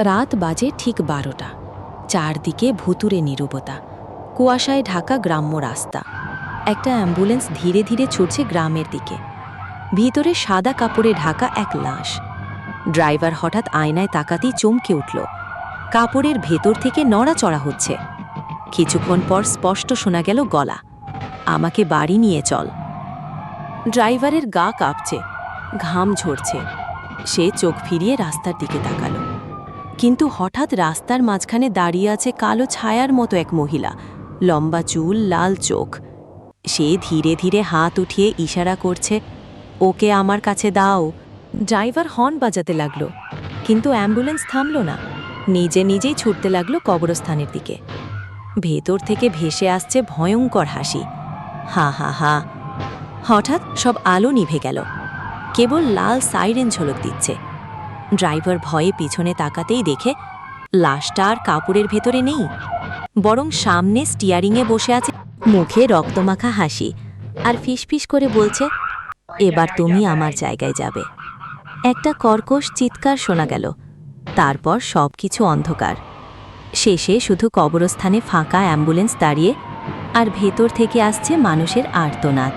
রাত বাজে ঠিক বারোটা। চারদিকে ভুতুরে নীরবতা। কুয়াশায় ঢাকা গ্রাম্য রাস্তা। একটা অ্যাম্বুলেন্স ধীরে ধীরে ছুটছে গ্রামের দিকে। ভিতরে সাদা কাপড়ে ঢাকা এক লাশ। ড্রাইভার হঠাৎ আয়নায় তাকাতেই চমকে উঠল। কাপড়ের ভেতর থেকে নড়াচড়া হচ্ছে। কিছুক্ষণ পর স্পষ্ট শোনা গেল গলা। আমাকে বাড়ি নিয়ে চল। ড্রাইভারের গা কাঁপছে। ঘাম ঝরছে। সে চোখ ফিরিয়ে রাস্তার দিকে তাকালো। কিন্তু হঠাৎ রাস্তার মাঝখানে দাঁড়িয়ে আছে কালো ছায়ার মতো এক মহিলা। লম্বা চুল, লাল চোখ। সে ধীরে ধীরে হাত উঠিয়ে ইশারা করছে, ওকে আমার কাছে দাও। ড্রাইভার হর্ন বাজাতে লাগল, কিন্তু অ্যাম্বুলেন্স থামল না। নিজে নিজেই ছুটতে লাগল কবরস্থানের দিকে। ভেতর থেকে ভেসে আসছে ভয়ঙ্কর হাসি। হা হা হা। হঠাৎ সব আলো নিভে গেল। কেবল লাল সাইরেন ঝলক দিচ্ছে। ড্রাইভার ভয়ে পিছনে তাকাতেই দেখে, লাশটা আর কাপড়ের ভেতরে নেই। বরং সামনে স্টিয়ারিংয়ে বসে আছে। মুখে রক্তমাখা হাসি আর ফিসফিস করে বলছে, এবার তুমি আমার জায়গায় যাবে। একটা কর্কশ চিৎকার শোনা গেল। তারপর সব কিছু অন্ধকার। শেষে শুধু কবরস্থানে ফাঁকা অ্যাম্বুলেন্স দাঁড়িয়ে আর ভেতর থেকে আসছে মানুষের আর্তনাদ।